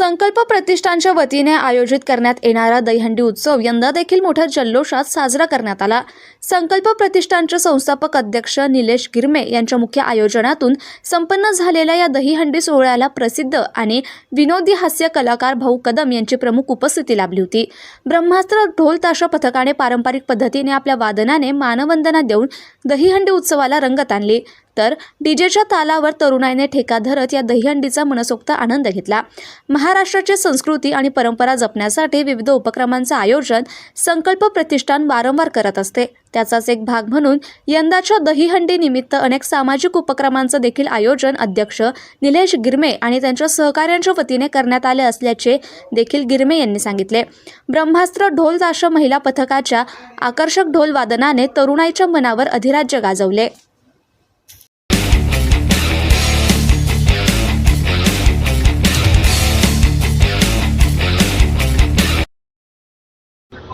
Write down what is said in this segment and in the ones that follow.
संकल्प प्रतिष्ठानच्या वतीने आयोजित करण्यात येणारा दहीहंडी उत्सव यंदा देखील मोठ्या जल्लोषात साजरा करण्यात आला. संकल्प प्रतिष्ठानचे संस्थापक अध्यक्ष निलेश गिरमे यांच्या मुख्य आयोजनातून संपन्न झालेल्या या दहीहंडी सोहळ्याला प्रसिद्ध आणि विनोदी हास्य कलाकार भाऊ कदम यांची प्रमुख उपस्थिती लाभली होती. ब्रह्मास्त्र ढोल ताशा पथकाने पारंपरिक पद्धतीने आपल्या वादनाने मानवंदना देऊन दहीहंडी उत्सवाला रंगत आणली. तर डीजेच्या तालावर तरुणाईने ठेका धरत या दहीहंडीचा मनसोक्त आनंद घेतला. महा महाराष्ट्राची संस्कृती आणि परंपरा जपण्यासाठी विविध उपक्रमांचं आयोजन संकल्प प्रतिष्ठान वारंवार करत असते. त्याचाच एक भाग म्हणून यंदाच्या दहीहंडी निमित्त अनेक सामाजिक उपक्रमांचं देखील आयोजन अध्यक्ष निलेश गिरमे आणि त्यांच्या सहकाऱ्यांच्या वतीने करण्यात आले असल्याचे देखील गिरमे यांनी सांगितले. ब्रह्मास्त्र ढोल ताशा महिला पथकाच्या आकर्षक ढोल वादनाने तरुणाईच्या मनावर अधिराज्य गाजवले.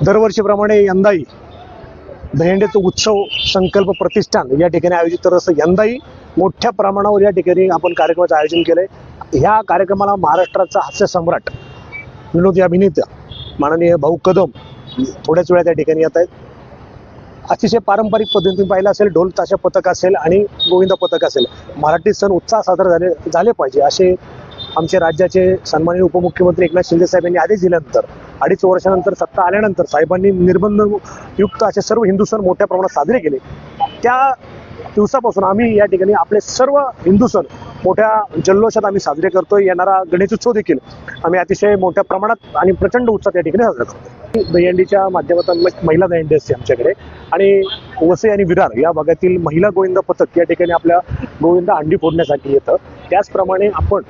दरवर्षीप्रमाणे यंदाही दहीहंडीचा उत्सव संकल्प प्रतिष्ठान या ठिकाणी आयोजित करत असतं. यंदाही मोठ्या प्रमाणावर या ठिकाणी आपण कार्यक्रमाचं आयोजन केलंय. ह्या कार्यक्रमाला महाराष्ट्राचा हास्य सम्राट विनोदी अभिनेता माननीय भाऊ कदम थोड्याच वेळा त्या ठिकाणी येत आहेत. अतिशय पारंपरिक पद्धतीने पाहिलं असेल ढोल ताशा पथक असेल आणि गोविंदा पथक असेल. मराठी सण उत्साह साजरा झाले झाले पाहिजे असे आमचे राज्याचे सन्माननीय उपमुख्यमंत्री एकनाथ शिंदे साहेब यांनी आदेश दिल्यानंतर अडीच वर्षानंतर सत्ता आल्यानंतर साहेबांनी निर्बंध युक्त असे सर्व हिंदू सण मोठ्या प्रमाणात साजरे केले. त्या दिवसापासून आम्ही या ठिकाणी आपले सर्व हिंदू सण मोठ्या जल्लोषात आम्ही साजरे करतोय येणारा गणेशोत्सव देखील आम्ही अतिशय मोठ्या प्रमाणात आणि प्रचंड उत्साहात या ठिकाणी साजरा करतो दहीहंडीच्या माध्यमातून महिला दहीहंडी असते आमच्याकडे आणि वसई आणि विरार या भागातील महिला गोविंद पथक या ठिकाणी आपल्या गोविंद अंडी फोडण्यासाठी येतं. त्याचप्रमाणे आपण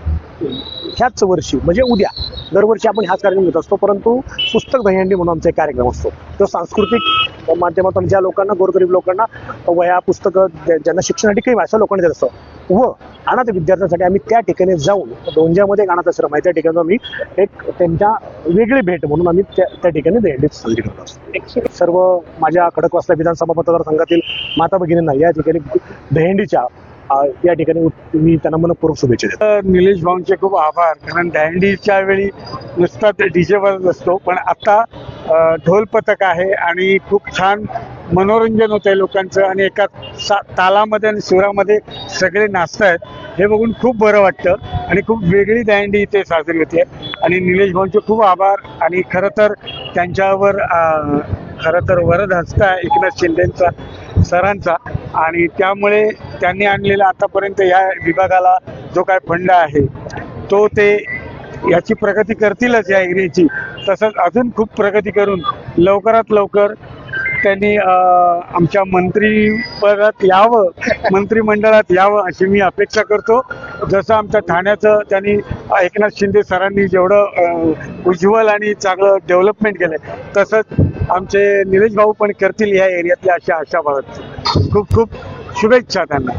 ह्याच वर्षी म्हणजे उद्या दरवर्षी आपण हाच कार्यक्रम घेत असतो परंतु पुस्तक दहीहंडी म्हणून आमचा एक कार्यक्रम असतो. तो सांस्कृतिक माध्यमातून ज्या लोकांना गोरगरीब लोकांना वया पुस्तकं ज्या- ज्यांना शिक्षणासाठी काही अशा लोकांना देत असतं व अनाथ विद्यार्थ्यांसाठी आम्ही त्या ठिकाणी जाऊन दोंज्यामध्ये एक अनाथ आश्रम आहे त्या ठिकाणी आम्ही एक त्यांच्या वेगळी भेट म्हणून आम्ही त्या त्या ठिकाणी दहीहंडी साजरी करत असतो. सर्व माझ्या खडकवासला विधानसभा मतदारसंघातील माता भगिनींना या ठिकाणी दहीहंडीच्या अं, या ठिकाणी मी त्यांना मनपूर्वक शुभेच्छा देतो. निलेश भाऊंचे खूप आभार. कारण दहंडीच्या वेळी नुसता ते डीजे वाजत असतो. पण आता ढोल पथक आहे आणि खूप छान मनोरंजन होत आहे लोकांचं. आणि एका सा तालामध्ये आणि सुरामध्ये सगळे नाचत आहेत हे बघून खूप बरं वाटतं. आणि खूप वेगळी दहंडी इथे साजरी होते आणि निलेश भाऊंचे खूप आभार. आणि खरं तर त्यांच्यावर खरं तर वरद हस्ता एकनाथ शिंदेचा सरांचा. आणि त्यामुळे त्यांनी आणलेला आतापर्यंत या विभागाला जो काय फंड आहे तो ते याची प्रगती करतीलच या एरियाची तसंच अजून खूप प्रगती करून लवकरात लवकर त्यांनी आमच्या मंत्रीपदात यावं मंत्रिमंडळात यावं अशी मी अपेक्षा करतो. जसं आमच्या ठाण्याचं त्यांनी एकनाथ शिंदे सरांनी जेवढं उज्ज्वल आणि चांगलं डेव्हलपमेंट केलं तसंच आमचे निलेश भाऊ पण करतील या एरियातल्या अशा आशा बाळगतो. खूप खूप शुभेच्छा त्यांना.